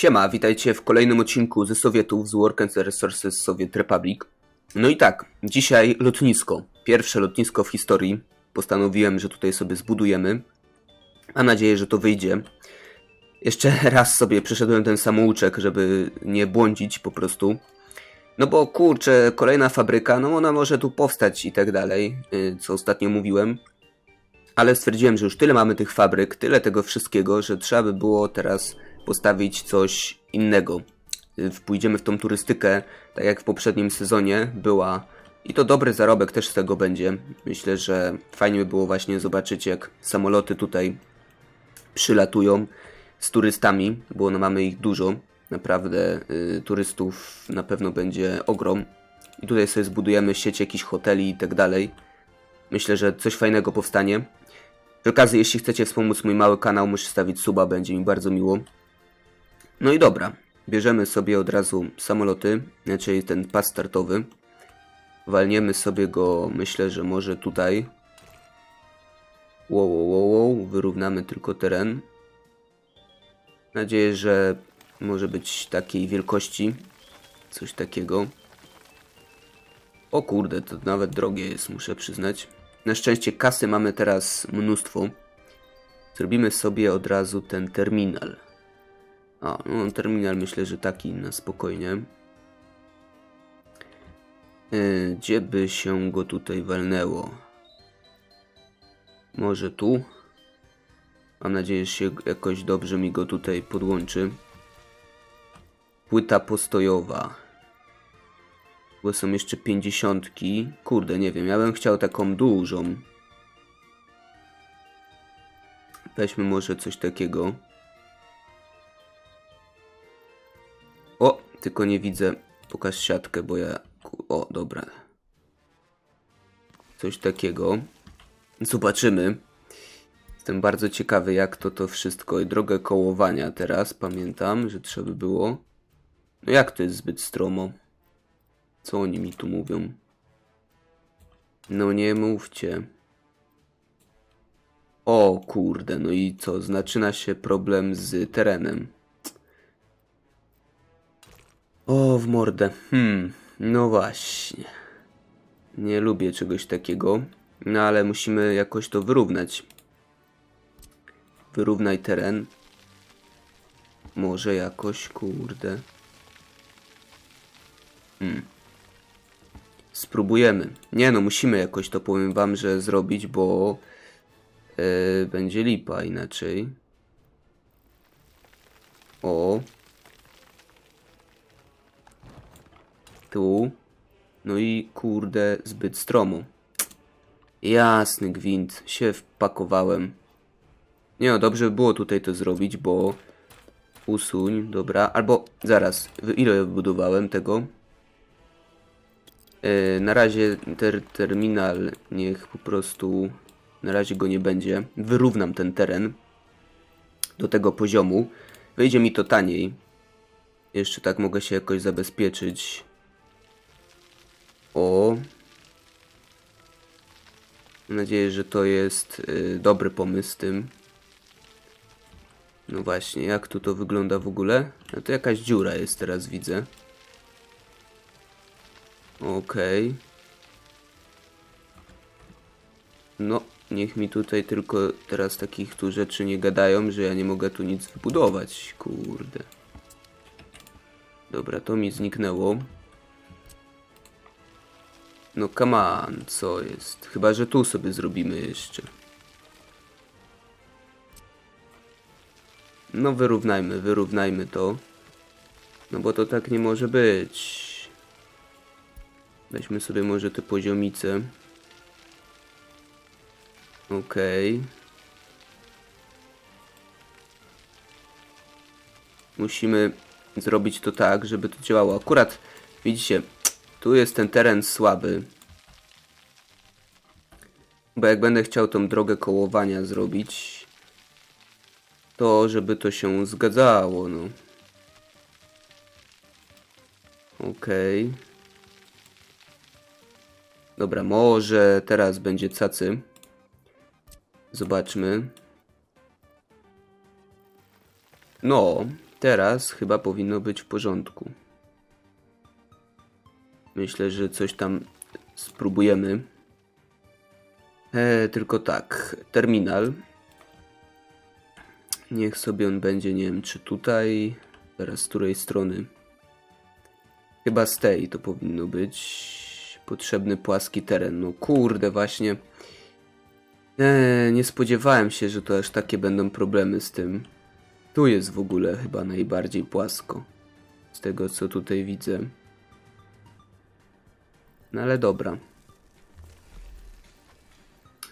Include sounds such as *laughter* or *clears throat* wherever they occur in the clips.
Siema, witajcie w kolejnym odcinku ze Sowietów z Work and Resources Soviet Republic. No i tak, dzisiaj lotnisko. Pierwsze lotnisko w historii. Postanowiłem, że tutaj sobie zbudujemy. Mam nadzieję, że to wyjdzie. Jeszcze raz sobie przeszedłem ten samouczek, żeby nie błądzić po prostu. No bo kurczę, kolejna fabryka, no ona może tu powstać i tak dalej, yy, co ostatnio mówiłem. Ale stwierdziłem, że już tyle mamy tych fabryk, tyle tego wszystkiego, że trzeba by było teraz postawić coś innego. Y, Pójdziemy w tą turystykę, tak jak w poprzednim sezonie była. I to dobry zarobek też z tego będzie. Myślę, że fajnie by było właśnie zobaczyć, jak samoloty tutaj przylatują z turystami, bo no mamy ich dużo. Naprawdę y, turystów na pewno będzie ogrom. I tutaj sobie zbudujemy sieć jakichś hoteli i tak dalej. Myślę, że coś fajnego powstanie. Przy okazji, jeśli chcecie wspomóc mój mały kanał, musicie stawić suba, będzie mi bardzo miło. No i dobra, bierzemy sobie od razu samoloty, czyli ten pas startowy. Walniemy sobie go, myślę, że może tutaj. Wow, wow, wow, wyrównamy tylko teren. Nadzieję, że może być takiej wielkości. Coś takiego. O kurde, to nawet drogie jest, muszę przyznać. Na szczęście kasy mamy teraz mnóstwo. Zrobimy sobie od razu ten terminal. A, no terminal myślę, że taki na spokojnie. Yy, gdzie by się go tutaj walnęło? Może tu? Mam nadzieję, że się jakoś dobrze mi go tutaj podłączy. Płyta postojowa. Bo są jeszcze pięćdziesiątki. Kurde, nie wiem, ja bym chciał taką dużą. Weźmy może coś takiego. Tylko nie widzę. Pokaż siatkę, bo ja... O, dobra. Coś takiego. Zobaczymy. Jestem bardzo ciekawy, jak to to wszystko. I drogę kołowania teraz, pamiętam, że trzeba by było. No jak to jest zbyt stromo? Co oni mi tu mówią? No nie mówcie. O kurde, no i co? Zaczyna się problem z terenem. O, w mordę. Hmm, no właśnie. Nie lubię czegoś takiego. No ale musimy jakoś to wyrównać. Wyrównaj teren. Może jakoś, kurde. Hmm. Spróbujemy. Nie no, musimy jakoś to powiem wam, że zrobić, bo e, będzie lipa inaczej. O. Tu. No i kurde, zbyt stromo. Jasny gwint, się wpakowałem. Nie no, dobrze by było tutaj to zrobić, bo usuń, dobra, albo zaraz, ile wybudowałem tego? E, na razie ter, terminal niech po prostu na razie go nie będzie. Wyrównam ten teren do tego poziomu. Wyjdzie mi to taniej. Jeszcze tak mogę się jakoś zabezpieczyć. O. Mam nadzieję, że to jest y, dobry pomysł z tym. No właśnie, jak tu to wygląda w ogóle? No to jakaś dziura jest teraz, widzę. Okej. No, niech mi tutaj tylko teraz takich tu rzeczy nie gadają, że ja nie mogę tu nic wybudować. Kurde. Dobra, to mi zniknęło. No come on, co jest? Chyba, że tu sobie zrobimy jeszcze. No wyrównajmy, wyrównajmy to. No bo to tak nie może być. Weźmy sobie może te poziomice. Okej. Musimy zrobić to tak, żeby to działało. Akurat, widzicie, tu jest ten teren słaby. Bo jak będę chciał tą drogę kołowania zrobić, to żeby to się zgadzało, no. Okej. Dobra, może teraz będzie cacy. Zobaczmy. No, Teraz chyba powinno być w porządku. Myślę, że coś tam spróbujemy. E, tylko tak, terminal. Niech sobie on będzie, nie wiem, czy tutaj, teraz z której strony. Chyba z tej to powinno być. Potrzebny płaski teren. No kurde, właśnie. Eee, nie spodziewałem się, że to aż takie będą problemy z tym. Tu jest w ogóle chyba najbardziej płasko. Z tego co tutaj widzę. No ale dobra.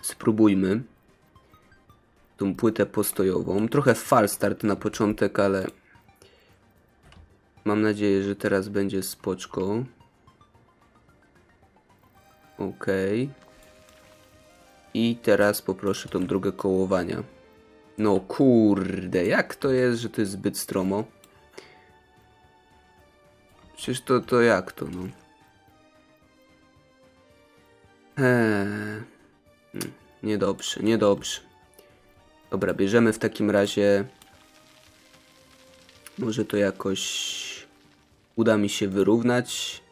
Spróbujmy. Tą płytę postojową. Trochę fal start na początek, ale mam nadzieję, że teraz będzie spoczko. Okej. I teraz poproszę tą drogę kołowania. No kurde, jak to jest, że to jest zbyt stromo? Przecież to, to jak to, no? Eee, niedobrze, niedobrze. Dobra, bierzemy w takim razie. Może to jakoś uda mi się wyrównać.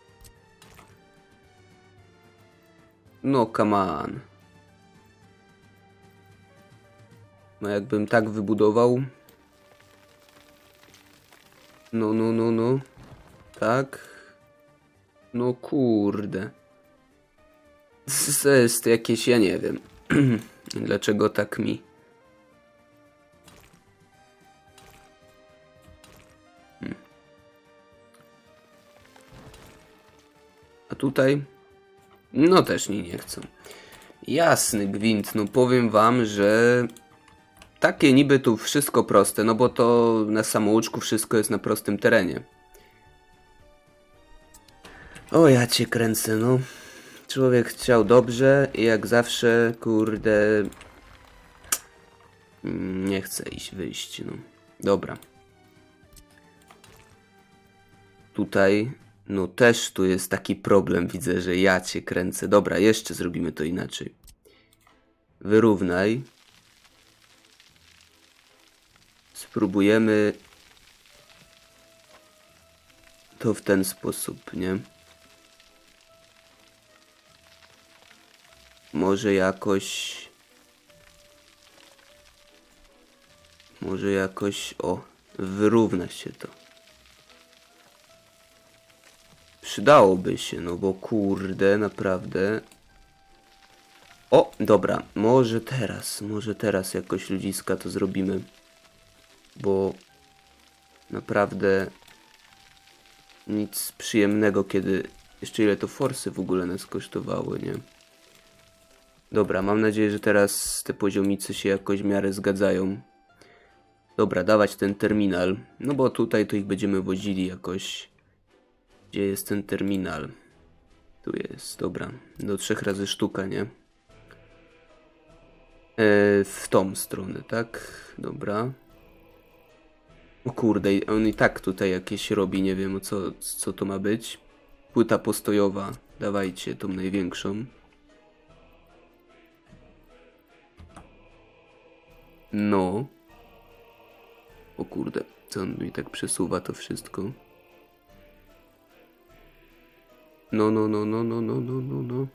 No, come on. No, jakbym tak wybudował. No, no, no, no. Tak. No, kurde. To jest jakieś, ja nie wiem. *clears throat* Dlaczego tak mi. Hmm. A tutaj? No też mi nie chcą. Jasny gwint, no powiem wam, że takie niby tu wszystko proste, no bo to na samouczku wszystko jest na prostym terenie. O ja cię kręcę, no. Człowiek chciał dobrze i jak zawsze, kurde... Nie chce iść, wyjść, no. Dobra. Tutaj, no też tu jest taki problem, widzę, że ja cię kręcę. Dobra, jeszcze zrobimy to inaczej. Wyrównaj. Spróbujemy to w ten sposób, nie? Może jakoś. Może jakoś. O, wyrówna się to. Przydałoby się, no bo kurde, naprawdę. O, dobra, może teraz, może teraz jakoś ludziska to zrobimy. Bo naprawdę nic przyjemnego, kiedy. Jeszcze ile to forsy w ogóle nas kosztowało, nie? Dobra, mam nadzieję, że teraz te poziomice się jakoś w miarę zgadzają. Dobra, dawać ten terminal. No bo tutaj to ich będziemy wozili jakoś. Gdzie jest ten terminal? Tu jest, dobra. Do trzech razy sztuka, nie? E, w tą stronę, tak? Dobra. O kurde, on i tak tutaj jakieś robi, nie wiem co, co to ma być. Płyta postojowa, dawajcie tą największą. No. O kurde, co on mi tak przesuwa to wszystko? No, no, no, no, no, no, no, no, no.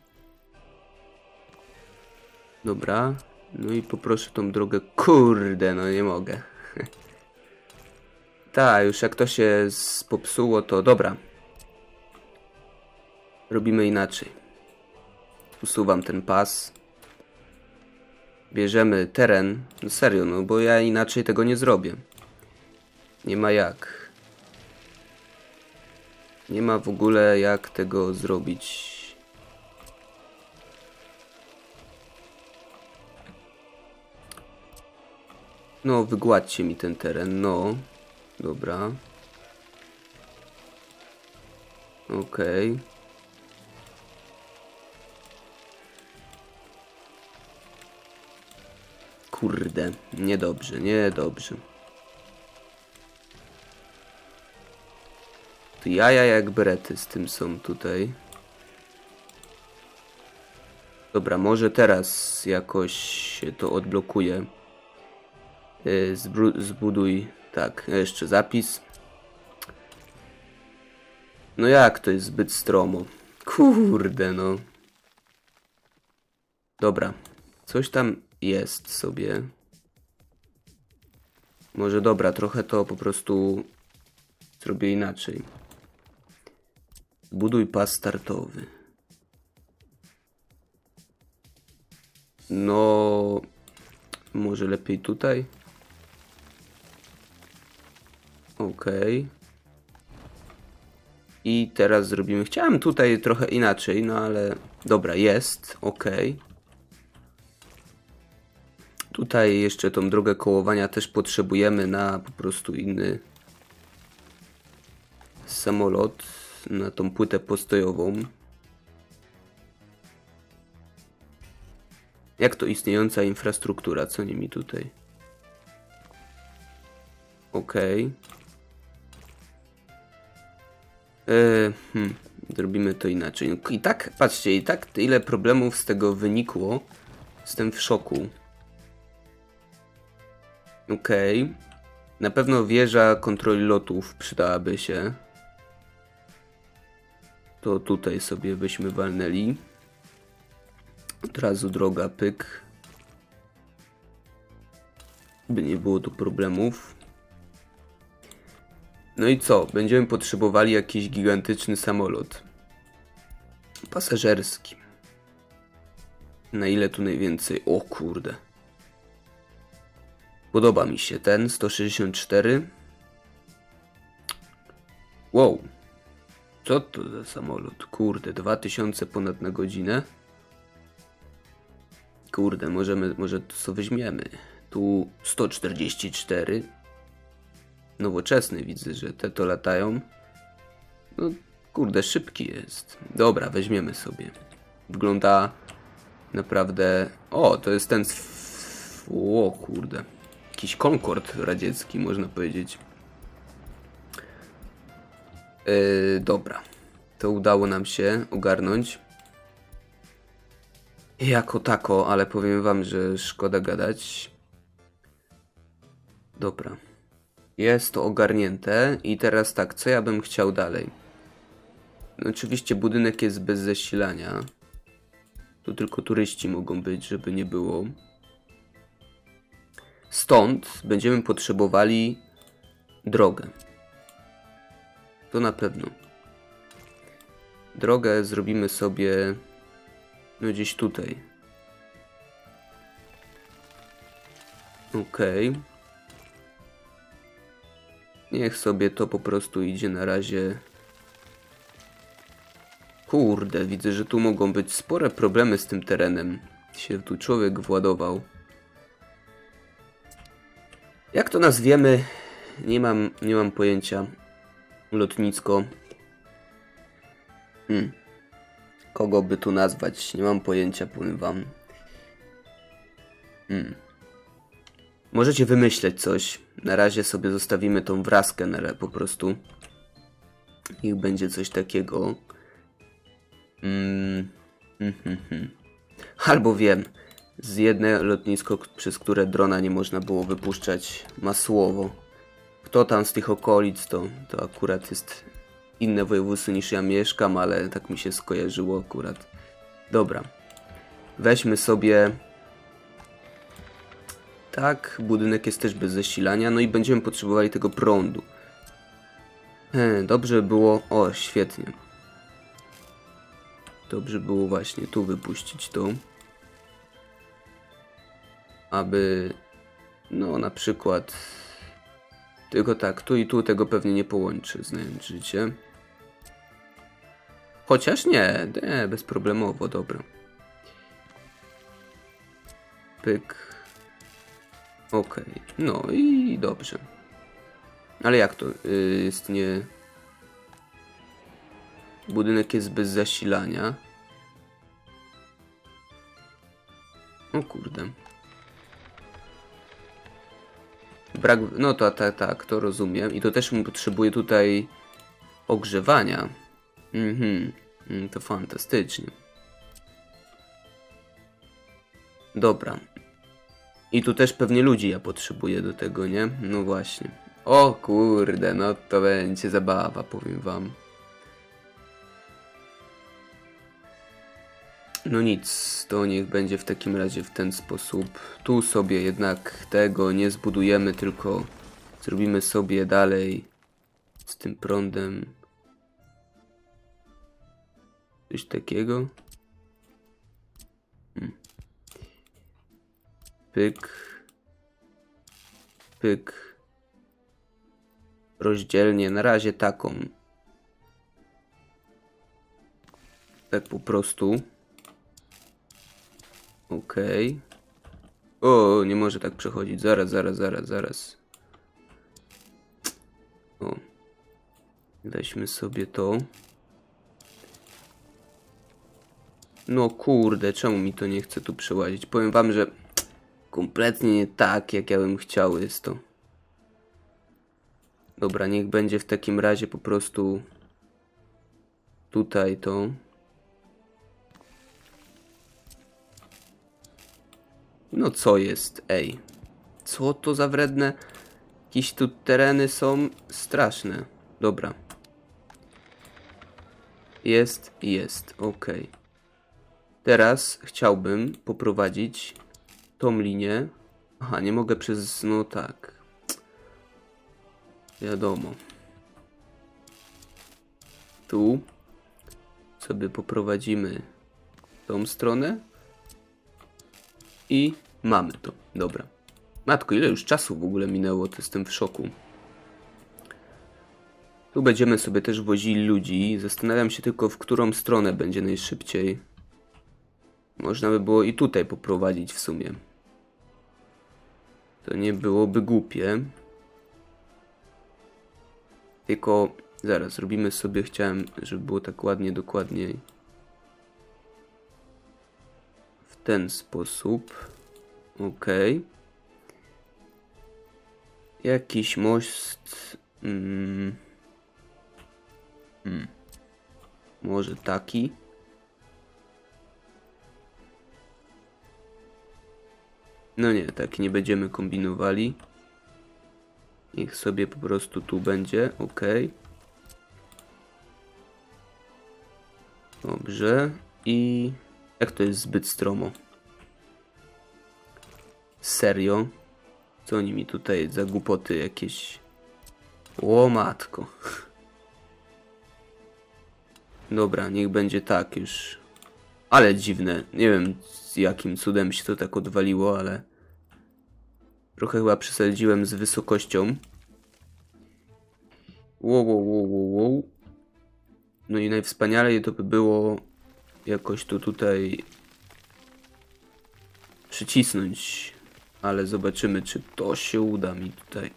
Dobra. No i poproszę tą drogę. Kurde, no nie mogę. *laughs* Tak, już jak to się popsuło, to dobra. Robimy inaczej. Usuwam ten pas. Bierzemy teren. No serio, no bo ja inaczej tego nie zrobię. Nie ma jak. Nie ma w ogóle jak tego zrobić. No, wygładźcie mi ten teren, no. Dobra. Okej. Kurde, niedobrze, niedobrze. To jaja jak berety z tym są tutaj. Dobra, może teraz jakoś się to odblokuje. Zbru- zbuduj Tak, jeszcze zapis. No jak to jest zbyt stromo? Kurde, no. Dobra. Coś tam jest sobie. Może dobra, trochę to po prostu zrobię inaczej. Buduj pas startowy. No, może lepiej tutaj. Okej. I teraz zrobimy. Chciałem tutaj trochę inaczej, no ale dobra, jest. Okej. Tutaj jeszcze tą drogę kołowania też potrzebujemy na po prostu inny samolot, na tą płytę postojową. Jak to istniejąca infrastruktura? Co nimi tutaj? Okej. E, hmm, zrobimy to inaczej. I tak, patrzcie, i tak ile problemów z tego wynikło. Jestem w szoku. Okej. Na pewno wieża kontroli lotów przydałaby się. To tutaj sobie byśmy walnęli. Od razu droga pyk. By nie było tu problemów. No i co? Będziemy potrzebowali jakiś gigantyczny samolot. Pasażerski. Na ile tu najwięcej? O kurde. Podoba mi się ten 164. Wow. Co to za samolot? Kurde, 2000 ponad na godzinę. Kurde, możemy, może to weźmiemy. Tu 144. Nowoczesny widzę, że te to latają. No, kurde, szybki jest. Dobra, weźmiemy sobie. Wygląda naprawdę... O, to jest ten... O, kurde. Jakiś Concorde radziecki, można powiedzieć. Yy, dobra. To udało nam się ogarnąć. Jako tako, ale powiem wam, że szkoda gadać. Dobra. Jest to ogarnięte i teraz tak, co ja bym chciał dalej? No, oczywiście budynek jest bez zasilania. Tu tylko turyści mogą być, żeby nie było. Stąd będziemy potrzebowali drogę. To na pewno. Drogę zrobimy sobie no gdzieś tutaj. Okej. Niech sobie to po prostu idzie na razie. Kurde, widzę, że tu mogą być spore problemy z tym terenem. Się tu człowiek władował. Jak to nazwiemy? Nie mam, nie mam pojęcia. Lotnisko. Hmm. Kogo by tu nazwać? Nie mam pojęcia, powiem wam. Hmm. Możecie wymyśleć coś. Na razie sobie zostawimy tą wraskę na po prostu. Niech będzie coś takiego. Mm. Albo wiem. Z jedne lotnisko, przez które drona nie można było wypuszczać masłowo. Kto tam z tych okolic, to, to akurat jest inne województwo niż ja mieszkam, ale tak mi się skojarzyło akurat. Dobra. Weźmy sobie. Tak, budynek jest też bez zasilania, no i będziemy potrzebowali tego prądu. Dobrze było. O, świetnie. Dobrze było właśnie tu wypuścić to. Aby. No, na przykład. Tylko tak, tu i tu tego pewnie nie połączy, znając życie. Chociaż nie, nie, bezproblemowo, dobra. Pyk. Okej, no i dobrze. Ale jak to y, jest nie... Budynek jest bez zasilania. O kurde. Brak... No to tak, tak, to rozumiem. I to też potrzebuje tutaj ogrzewania. Mhm, mm, to fantastycznie. Dobra. I tu też pewnie ludzi ja potrzebuję do tego, nie? No właśnie. O kurde, no to będzie zabawa, powiem wam. No nic, to niech będzie w takim razie w ten sposób. Tu sobie jednak tego nie zbudujemy, tylko zrobimy sobie dalej z tym prądem coś takiego. Hmm. Pyk. Pyk. Rozdzielnie, na razie taką. Tak po prostu. Okej. O, nie może tak przechodzić. Zaraz, zaraz, zaraz, zaraz. O. Weźmy sobie to. No kurde, czemu mi to nie chce tu przełazić? Powiem wam, że kompletnie nie tak, jak ja bym chciał jest to. Dobra, niech będzie w takim razie po prostu tutaj to. No co jest, ej? Co to za wredne? Jakieś tu tereny są straszne. Dobra. Jest, jest, okej. Teraz chciałbym poprowadzić tą linię. Aha, nie mogę przez, no tak. Wiadomo. Tu sobie poprowadzimy tą stronę. I mamy to. Dobra. Matko, ile już czasu w ogóle minęło, to jestem w szoku. Tu będziemy sobie też wozili ludzi. Zastanawiam się tylko, w którą stronę będzie najszybciej. Można by było i tutaj poprowadzić w sumie. To nie byłoby głupie. Tylko zaraz, robimy sobie, chciałem, żeby było tak ładnie, dokładniej. Ten sposób. Ok. Jakiś most. Mm. Mm. Może taki. No nie, tak nie będziemy kombinowali. Niech sobie po prostu tu będzie, ok. Dobrze. I jak to jest zbyt stromo? Serio? Co oni mi tutaj za głupoty jakieś... O matko. Dobra, niech będzie tak już. Ale dziwne. Nie wiem z jakim cudem się to tak odwaliło, ale... Trochę chyba przesadziłem z wysokością. Wow, wow, wow, wow, wow. No i najwspanialej to by było jakoś to tutaj przycisnąć. Ale zobaczymy, czy to się uda mi tutaj.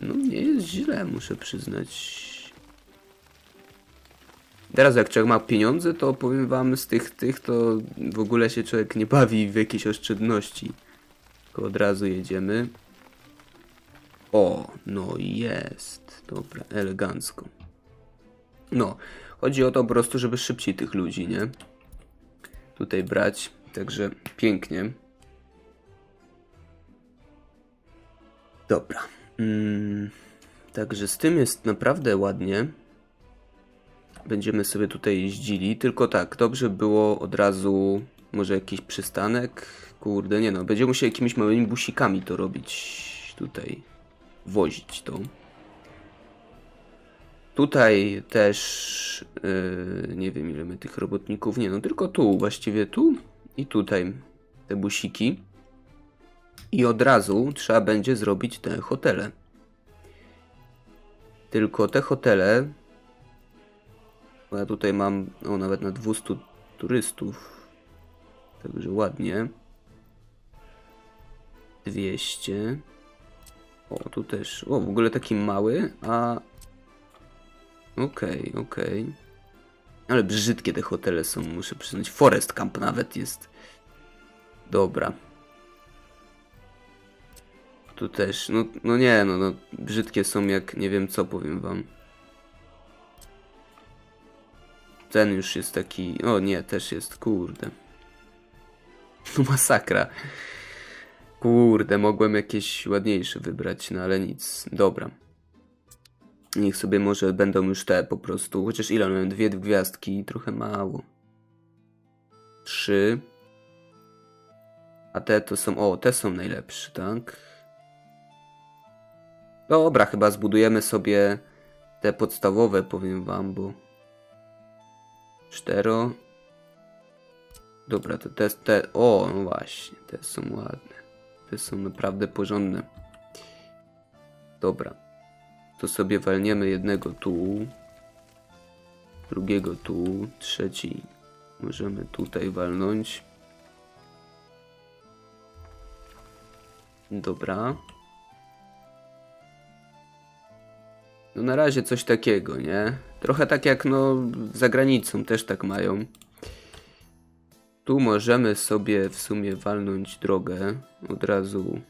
No nie jest źle, muszę przyznać. Teraz jak człowiek ma pieniądze, to powiem wam z tych, tych to w ogóle się człowiek nie bawi w jakieś oszczędności. Tylko od razu jedziemy. O, no jest. Dobra, elegancko. No, chodzi o to po prostu, żeby szybciej tych ludzi, nie? Tutaj brać. Także pięknie. Dobra. Mm, także z tym jest naprawdę ładnie. Będziemy sobie tutaj jeździli. Tylko tak, dobrze było od razu może jakiś przystanek. Kurde, nie no. Będziemy musieli jakimiś małymi busikami to robić. Tutaj wozić to. Tutaj też yy, nie wiem ile my tych robotników. Nie no, tylko tu, właściwie tu i tutaj te busiki. I od razu trzeba będzie zrobić te hotele. Tylko te hotele. Ja tutaj mam o, nawet na 200 turystów. Także ładnie. 200. O, tu też. O, w ogóle taki mały, a. Okej, okej. Ale brzydkie te hotele są, muszę przyznać. Forest Camp nawet jest. Dobra. Tu też, no, no nie, no, no, brzydkie są jak nie wiem co, powiem wam. Ten już jest taki, o nie, też jest, kurde. No *laughs* masakra. Kurde, mogłem jakieś ładniejsze wybrać, no ale nic. Dobra. Niech sobie może będą już te po prostu. Chociaż ile one? Dwie gwiazdki, trochę mało. Trzy. A te to są. O, te są najlepsze, tak? Dobra, chyba zbudujemy sobie te podstawowe, powiem wam, bo. Cztero. Dobra, to te, te. O, no właśnie, te są ładne. Te są naprawdę porządne. Dobra. To sobie walniemy jednego tu. Drugiego tu. Trzeci. Możemy tutaj walnąć. Dobra. No na razie coś takiego, nie? Trochę tak jak no za granicą też tak mają. Tu możemy sobie w sumie walnąć drogę od razu.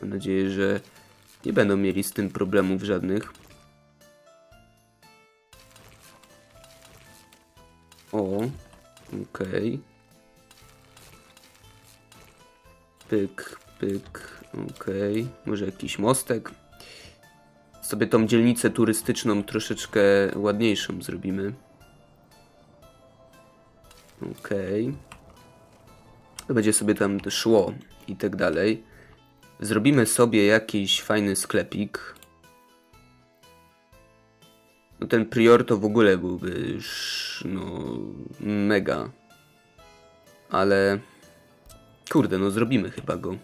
Mam nadzieję, że nie będą mieli z tym problemów żadnych. O, okej. Pyk, pyk, okej. Może jakiś mostek. Sobie tą dzielnicę turystyczną troszeczkę ładniejszą zrobimy. Okej. To będzie sobie tam szło i tak dalej. Zrobimy sobie jakiś fajny sklepik. No ten prior to w ogóle byłby już no mega. Ale kurde, no zrobimy chyba go.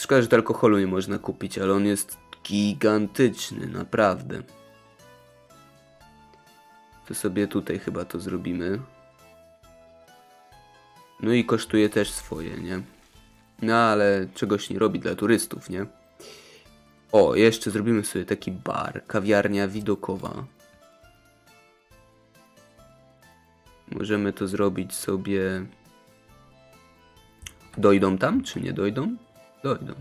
Szkoda, że to alkoholu nie można kupić, ale on jest gigantyczny, naprawdę. To sobie tutaj chyba to zrobimy. No i kosztuje też swoje, nie? No ale czegoś nie robi dla turystów, nie? O, jeszcze zrobimy sobie taki bar, kawiarnia widokowa. Możemy to zrobić sobie. Dojdą tam, czy nie dojdą? Dojdą.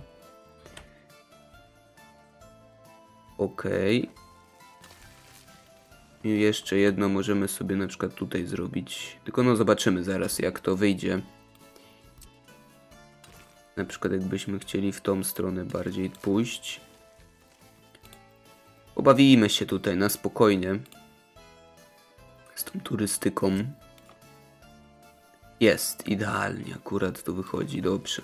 Okej. I jeszcze jedno możemy sobie na przykład tutaj zrobić. Tylko no zobaczymy zaraz jak to wyjdzie. Na przykład jakbyśmy chcieli w tą stronę bardziej pójść. Pobawimy się tutaj na spokojnie. Z tą turystyką. Jest, idealnie akurat to wychodzi, dobrze.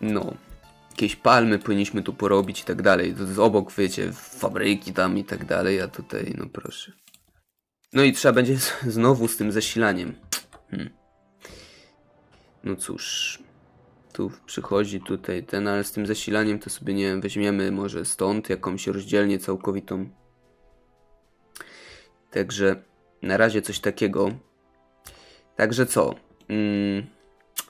No, jakieś palmy powinniśmy tu porobić i tak dalej. To jest obok, wiecie, fabryki tam i tak dalej, a tutaj, no proszę. No i trzeba będzie znowu z tym zasilaniem. Hmm. No cóż, tu przychodzi tutaj ten, ale z tym zasilaniem to sobie, nie weźmiemy może stąd jakąś rozdzielnię całkowitą. Także na razie coś takiego. Także co? Mm,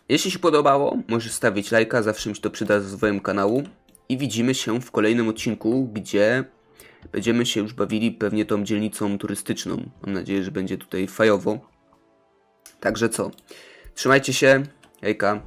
jeśli się podobało, możesz stawić lajka, zawsze mi się to przyda z rozwojem kanału. I widzimy się w kolejnym odcinku, gdzie będziemy się już bawili pewnie tą dzielnicą turystyczną. Mam nadzieję, że będzie tutaj fajowo. Także co? Trzymajcie się. Hey, come.